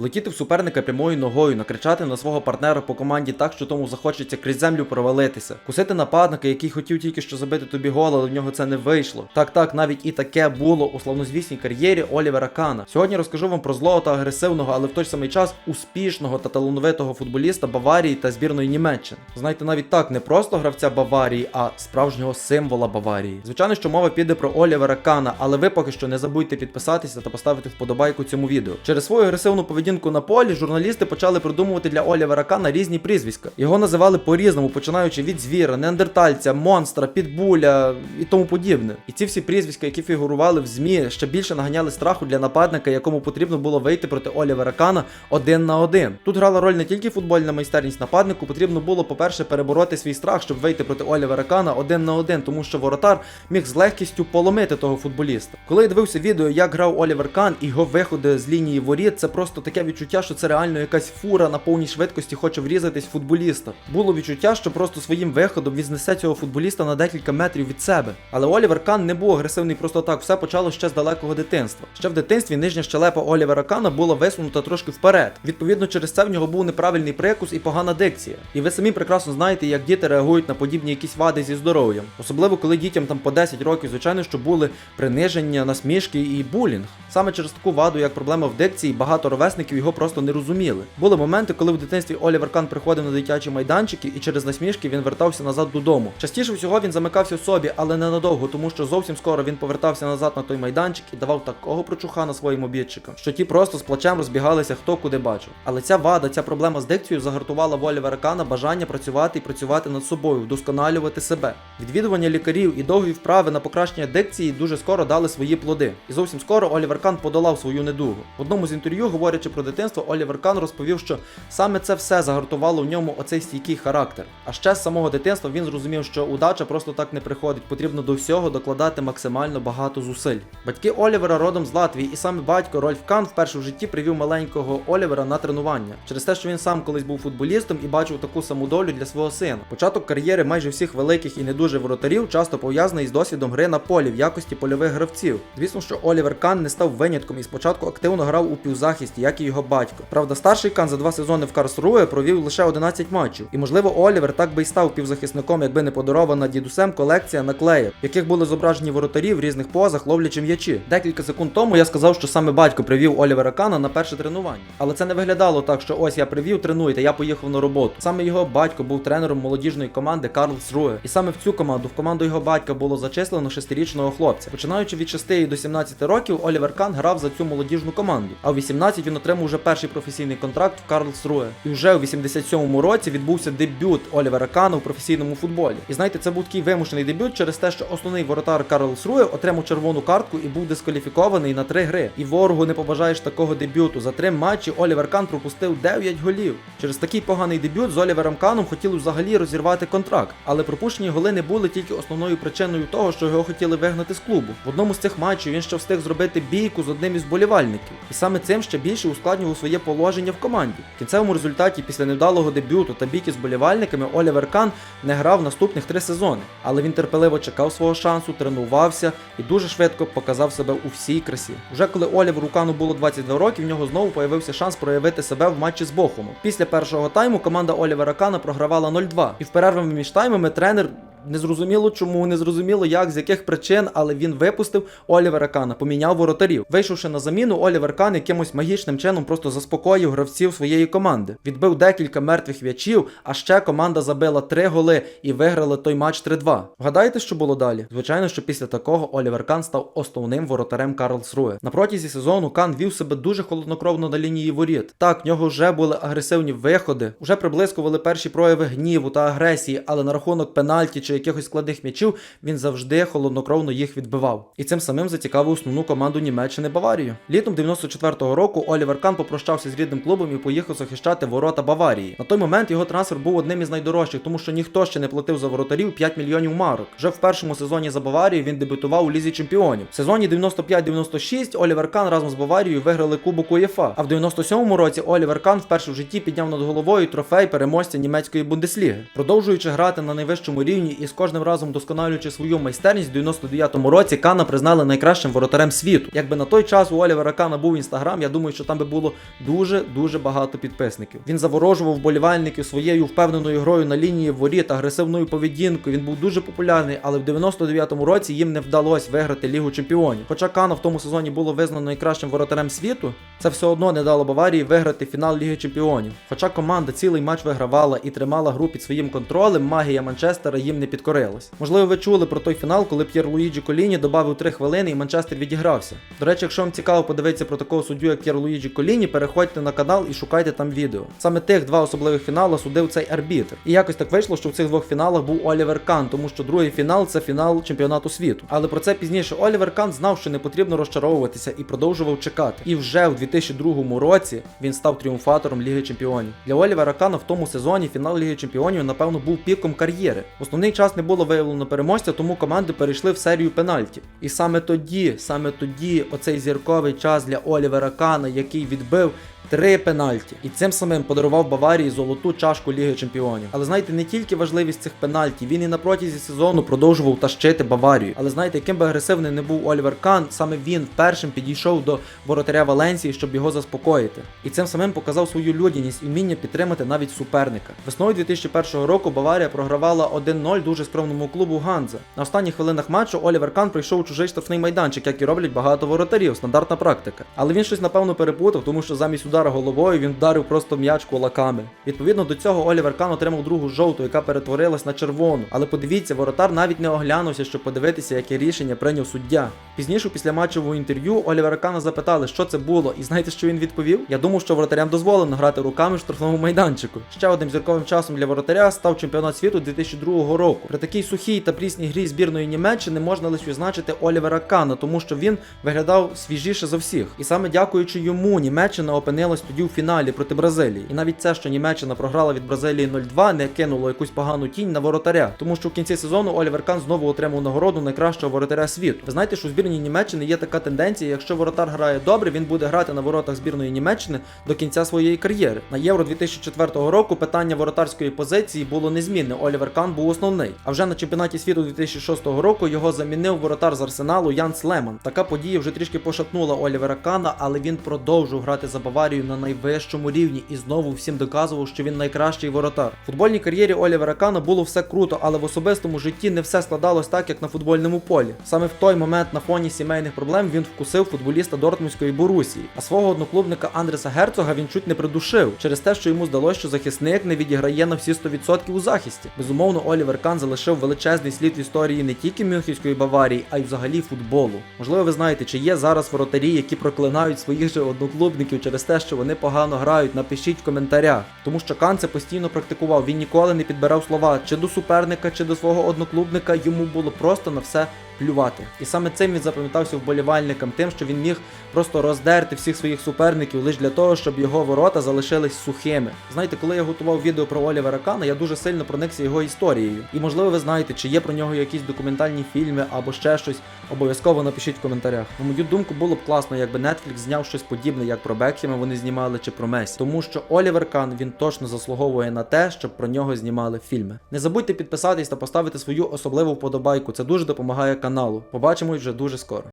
влетіти в суперника прямою ногою, накричати на свого партнера по команді так, що тому захочеться крізь землю провалитися, кусити нападника, який хотів тільки що забити тобі гол, але в нього це не вийшло. Так, так, навіть і таке було у славнозвісній кар'єрі Олівера Кана. Сьогодні розкажу вам про злого та агресивного, але в той самий час успішного та талановитого футболіста Баварії та збірної Німеччини. Знаєте, навіть так, не просто гравця Баварії, а справжнього символа Баварії. Звичайно, що мова піде про Олівера Кана, але ви поки що не забудьте підписатися та поставити вподобайку цьому відео. Через свою агресивну поведінку на полі журналісти почали придумувати для Олівера Кана різні прізвиська. Його називали по-різному, починаючи від звіра, неандертальця, монстра, підбуля і тому подібне. І ці всі прізвиська, які фігурували в ЗМІ, ще більше наганяли страху для нападника, якому потрібно було вийти проти Олівера Кана один на один. Тут грала роль не тільки футбольна майстерність нападнику, потрібно було, по-перше, перебороти свій страх, щоб вийти проти Олівера Кана один на один, тому що воротар міг з легкістю поломити того футболіста. Коли я дивився відео, як грав Олівер Кан і його виходи з лінії воріт, це просто таке відчуття, що це реально якась фура на повній швидкості хоче врізатись футболіста. Було відчуття, що просто своїм виходом він знесе цього футболіста на декілька метрів від себе. Але Олівер Кан не був агресивний просто так, все почало ще з далекого дитинства. Ще в дитинстві нижня щелепа Олівера Кана була висунута трошки вперед. Відповідно, через це в нього був неправильний прикус і погана дикція. І ви самі прекрасно знаєте, як діти реагують на подібні якісь вади зі здоров'ям. Особливо коли дітям там по 10 років, звичайно, що були приниження, насмішки і булінг. Саме через таку ваду, як проблема в дикції, багато ровесників його просто не розуміли. Були моменти, коли в дитинстві Олівер Кан приходив на дитячі майданчики, і через насмішки він вертався назад додому. Частіше всього він замикався в собі, але ненадовго, тому що зовсім скоро він повертався назад на той майданчик і давав такого прочухана своїм обідчикам, що ті просто з плачем розбігалися хто куди бачив. Але ця вада, ця проблема з дикцією загартувала в Олівера Кана бажання працювати і працювати над собою, вдосконалювати себе. Відвідування лікарів і довгі вправи на покращення дикції дуже скоро дали свої плоди. І зовсім скоро Олівер Кан подолав свою недугу. В одному з інтерв'ю, говорячи про дитинство, Олівер Кан розповів, що саме це все загартувало в ньому оцей стійкий характер. А ще з самого дитинства він зрозумів, що удача просто так не приходить. Потрібно до всього докладати максимально багато зусиль. Батьки Олівера родом з Латвії, і саме батько Рольф Кан вперше в житті привів маленького Олівера на тренування через те, що він сам колись був футболістом і бачив таку саму долю для свого сина. Початок кар'єри майже всіх великих і не дуже воротарів часто пов'язаний з досвідом гри на полі в якості польових гравців. Звісно, що Олівер Кан не став винятком і спочатку активно грав у півзахисті, як і його батько. Правда, старший Кан за два сезони в Карсруе провів лише 11 матчів. І можливо, Олівер так би й став півзахисником, якби не подарована дідусем колекція наклеїв, яких були зображені воротарі в різних позах, ловлячи м'ячі. Декілька секунд тому я сказав, що саме батько привів Олівера Кана на перше тренування. Але це не виглядало так, що ось я привів, тренуйте, я поїхав на роботу. Саме його батько був тренером молодіжної команди Карлс Руе. І саме в цю команду, в команду його батька було зачислено шестирічного хлопця. Починаючи від 6 до 17 років, Олівер Кан грав за цю молодіжну команду. А в 18 він отримав вже перший професійний контракт в Карлс Руе. І вже у 87-му році відбувся дебют Олівера Кана в професійному футболі. І знаєте, це був такий вимушений дебют через те, що основний воротар Карлс Руе отримав червону картку і був дискваліфікований на три гри. І ворогу не побажаєш такого дебюту. За три матчі Олівер Кан пропустив 9 голів. Через такий поганий дебют з Олівером Каном хотіли взагалі розірвати контракт, але пропущені голи не були тільки основною причиною того, що його хотіли вигнати з клубу. В одному з цих матчів він ще встиг зробити бійку з одним із болівальників, і саме цим ще більше ускладнював своє положення в команді. В кінцевому результаті, після невдалого дебюту та бійки з болівальниками, Олівер Кан не грав наступних три сезони, але він терпеливо чекав свого шансу, тренувався і дуже швидко показав себе у всій красі. Уже коли Оліверу Кану було 22 роки, в нього знову появився шанс проявити себе в матчі з Бохумом. Після першого тайму команда Олівера Кана програвала 0-2. І в перервами між таймами тренер. Незрозуміло чому, незрозуміло як, з яких причин, але він випустив Олівера Кана, поміняв воротарів. Вийшовши на заміну, Олівер Кан якимось магічним чином просто заспокоїв гравців своєї команди. Відбив декілька мертвих м'ячів, а ще команда забила три голи і виграла той матч 3-2. Вгадаєте, що було далі? Звичайно, що після такого Олівер Кан став основним воротарем Карлсруе. На протязі сезону Кан вів себе дуже холоднокровно на лінії воріт. Так, в нього вже були агресивні виходи, вже приблискували перші прояви гніву та агресії, але на рахунок пенальті чи якихось складних м'ячів він завжди холоднокровно їх відбивав. І цим самим зацікавив основну команду Німеччини Баварію. Літом 94-го року Олівер Кан попрощався з рідним клубом і поїхав захищати ворота Баварії. На той момент його трансфер був одним із найдорожчих, тому що ніхто ще не платив за воротарів 5 мільйонів марок. Вже в першому сезоні за Баварію він дебютував у лізі чемпіонів. В сезоні 95-96 Олівер Кан разом з Баварією виграли Кубок УЄФА. А в 97-му році Олівер Кан вперше в житті підняв над головою трофей переможця німецької бундесліги. Продовжуючи грати на найвищому рівні і з кожним разом вдосконалюючи свою майстерність, в 99-му році Кана признали найкращим воротарем світу. Якби на той час у Олівера Кана був інстаграм, я думаю, що там би було дуже дуже багато підписників. Він заворожував вболівальників своєю впевненою грою на лінії воріт, агресивною поведінкою. Він був дуже популярний, але в 99-му році їм не вдалося виграти Лігу Чемпіонів. Хоча Кана в тому сезоні було визнано найкращим воротарем світу, це все одно не дало Баварії виграти фінал Ліги Чемпіонів. Хоча команда цілий матч вигравала і тримала гру під своїм контролем, магія Манчестера їм не підкорилась. Можливо, ви чули про той фінал, коли П'єр Луїджі Коліні додав 3 хвилини і Манчестер відігрався. До речі, якщо вам цікаво подивитися про такого суддю, як П'єр Луїджі Коліні, переходьте на канал і шукайте там відео. Саме тих два особливих фінали судив цей арбітр. І якось так вийшло, що в цих двох фіналах був Олівер Кан, тому що другий фінал це фінал чемпіонату світу. Але про це пізніше Олівер Кан знав, що не потрібно розчаровуватися і продовжував чекати. І вже в 2002 році він став тріумфатором Ліги Чемпіонів. Для Олівера Кана в тому сезоні фінал Ліги Чемпіонів, напевно, був піком кар'єри. Основний час не було виявлено переможця, тому команди перейшли в серію пенальтів. І саме тоді, саме тоді, оцей зірковий час для Олівера Кана, який відбив Три пенальті, і цим самим подарував Баварії золоту чашку Ліги Чемпіонів. Але знаєте, не тільки важливість цих пенальті, він і на протязі сезону продовжував тащити Баварію. Але знаєте, яким би агресивним не був Олівер Кан, саме він першим підійшов до воротаря Валенції, щоб його заспокоїти. І цим самим показав свою людяність і вміння підтримати навіть суперника. Весною 2001 року Баварія програвала 1-0 дуже скромному клубу Ганза. На останніх хвилинах матчу Олівер Кан прийшов у чужий штрафний майданчик, як і роблять багато воротарів, стандартна практика. Але він щось напевно перепутав, тому що замість удара головою він вдарив просто м'яч кулаками. Відповідно до цього Олівер Кан отримав другу жовту, яка перетворилась на червону. Але подивіться, воротар навіть не оглянувся, щоб подивитися, яке рішення прийняв суддя. Пізніше, після матчового інтерв'ю, Олівера Кана запитали, що це було, і знаєте, що він відповів? Я думав, що воротарям дозволено грати руками в штрафному майданчику. Ще одним зірковим часом для воротаря став чемпіонат світу 2002 року. При такій сухій та прісній грі збірної Німеччини можна лише відзначити Олівера Кана, тому що він виглядав свіжіше за всіх. І саме дякуючи йому, Німеччина опинилась тоді у фіналі проти Бразилії. І навіть це, що Німеччина програла від Бразилії 0-2, не кинуло якусь погану тінь на воротаря, тому що в кінці сезону Олівер Кан знову отримав нагороду найкращого воротаря світу. Ви знаєте, що у збірній Німеччини є така тенденція, якщо воротар грає добре, він буде грати на воротах збірної Німеччини до кінця своєї кар'єри. На Євро 2004 року питання воротарської позиції було незмінне. Олівер Кан був основний. А вже на чемпіонаті світу 2006 року його замінив воротар з арсеналу Ян Слеман. Така подія вже трішки пошатнула Олівера Кана, але він продовжив грати за Баварію на найвищому рівні і знову всім доказував, що він найкращий воротар. В футбольній кар'єрі Олівера Кана було все круто, але в особистому житті не все складалось так, як на футбольному полі. Саме в той момент на фоні сімейних проблем він вкусив футболіста Дортмундської Борусії, а свого одноклубника Андреса Герцога він чуть не придушив через те, що йому здалося, що захисник не відіграє на всі 100% у захисті. Безумовно, Олівер Кан залишив величезний слід в історії не тільки Мюнхенської Баварії, а й взагалі футболу. Можливо, ви знаєте, чи є зараз воротарі, які проклинають своїх же одноклубників через те, що вони погано грають. Напишіть в коментарях, тому що Кан це постійно практикував. Він ніколи не підбирав слова чи до суперника, чи до свого одноклубника. Йому було просто на все плювати. І саме цим він запам'ятався вболівальникам, тим, що він міг просто роздерти всіх своїх суперників лише для того, щоб його ворота залишились сухими. Знаєте, коли я готував відео про Олівера Кана, я дуже сильно проникся його історією. І можливо, ви знаєте, чи є про нього якісь документальні фільми або ще щось. Обов'язково напишіть в коментарях. На мою думку, було б класно, якби Netflix зняв щось подібне, як про Бекхема вони знімали чи про Месі. Тому що Олівер Кан він точно заслуговує на те, щоб про нього знімали фільми. Не забудьте підписатись та поставити свою особливу вподобайку. Це дуже допомагає каналу. Побачимось вже дуже скоро.